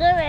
ขึ้นไหม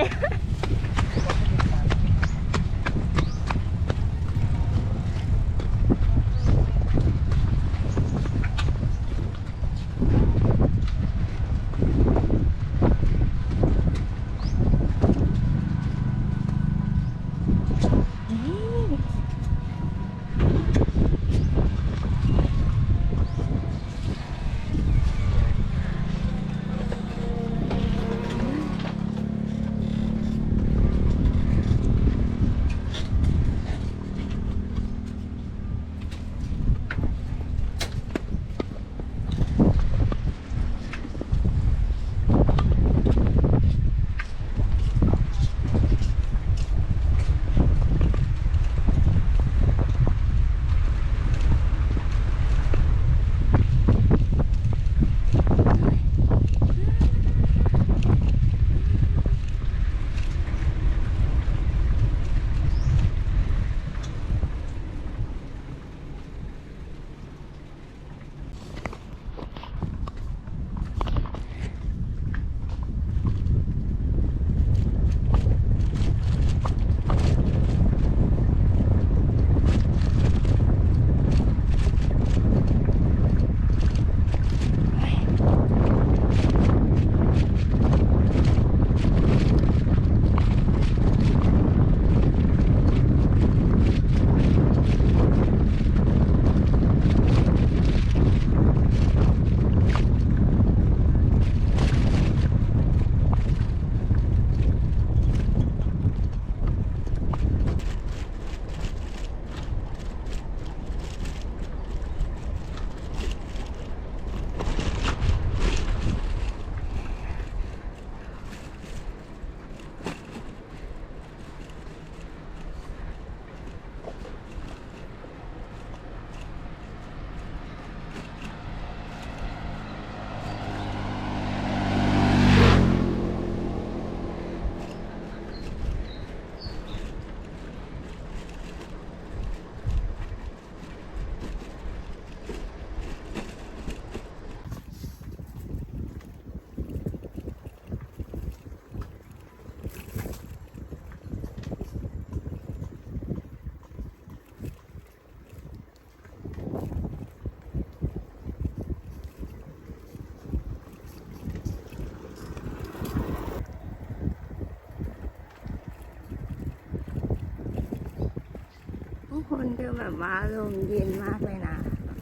แบบว่าลมเย็นมากเลยนะ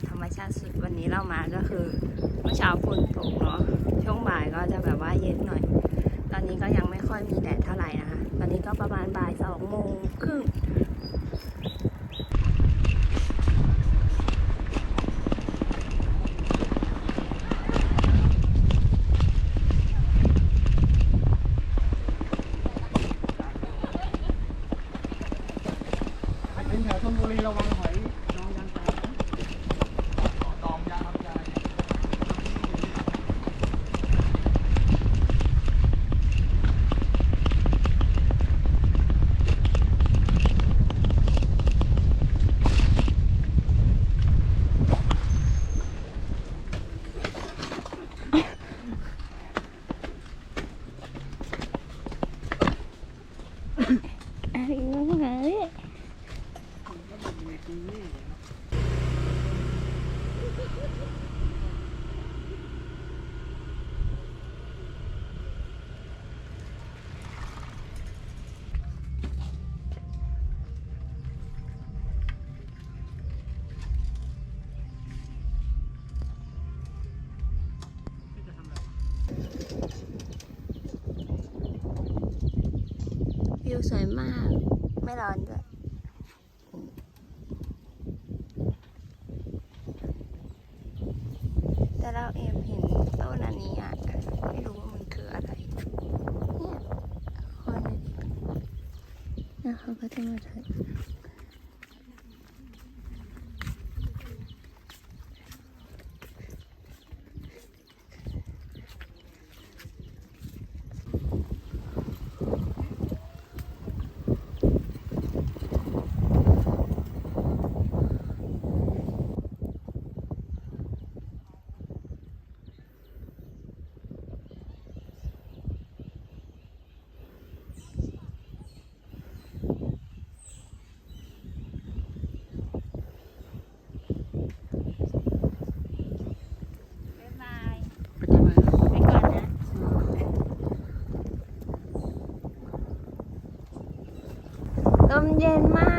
ธรรมชาติสุดวันนี้เรามาก็คือเมื่อเช้าฝนตกเนาะช่วงบ่ายก็จะแบบว่าเย็นหน่อย ตอนนี้ก็ยังไม่ค่อยมีแดดเท่าไหร่นะคะ ตอนนี้ก็ประมาณบ่ายสองโมงครึ่ง เป็นแถวชลบุรีระวังงอะไร วิวสวยมาก ไม่ร้อนด้วยแต่เราเอบเห็นต้นอันนี้อะ ไม่รู้ว่ามันคืออะไร เนี่ยคนแล้วเขาก็จะมาถ่าย 变吗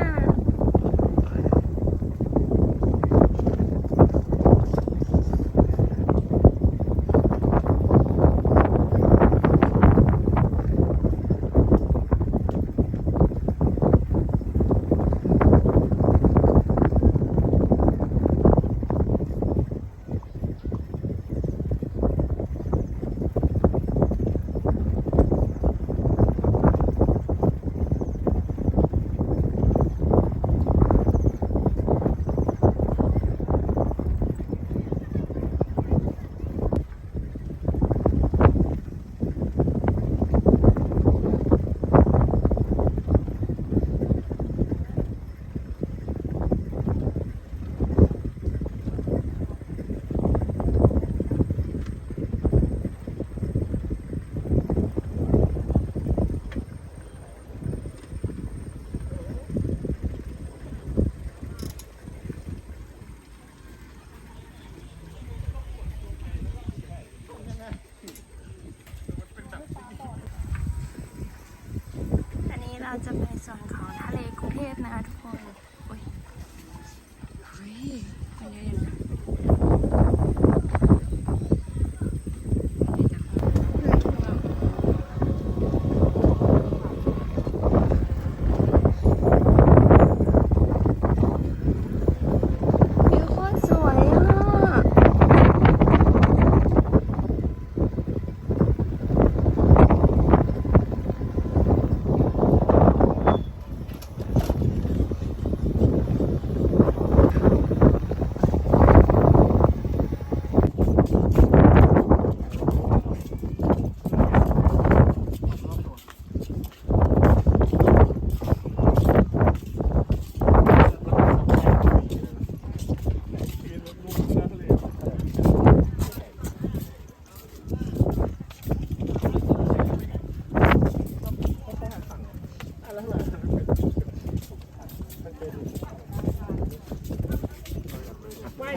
จะไปส่วนของทะเลกรุงเทพนะคะทุกคน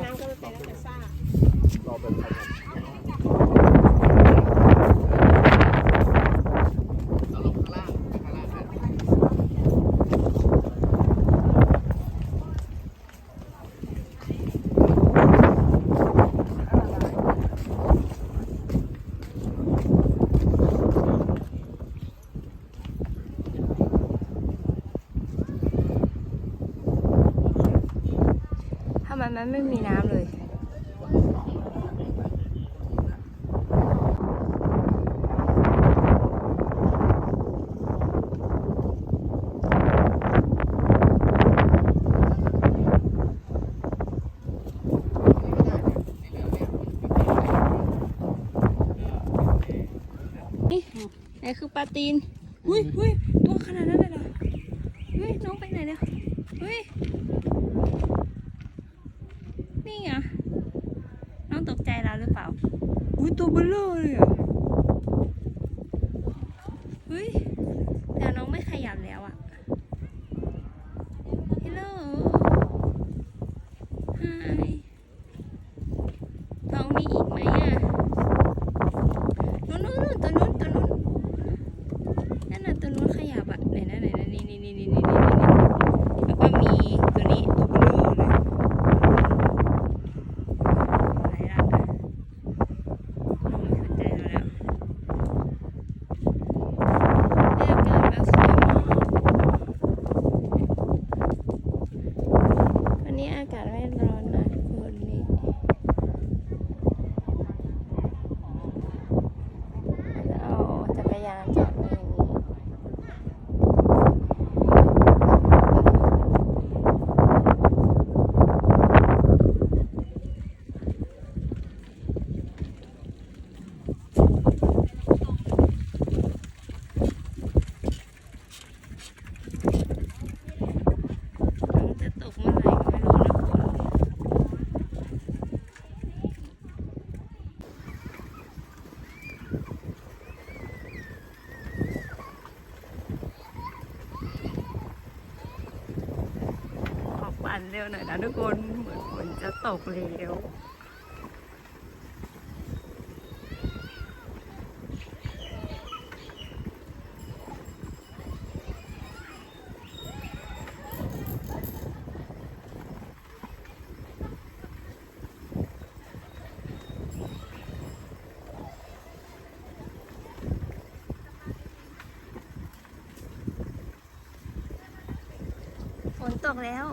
ก็คือเไมมันไม่มีน้ำเลยไหนคือปลาตีนอุ้ยอุ้ยตัวขนาดนั้นเลยเหรอเฮ้ยน้องไปไหนเนี่ยเฮ้ย tutto bellare ร็วๆหน่อยนะทุกคนเหมือนฝนจะตกแล้วนตกแล้ว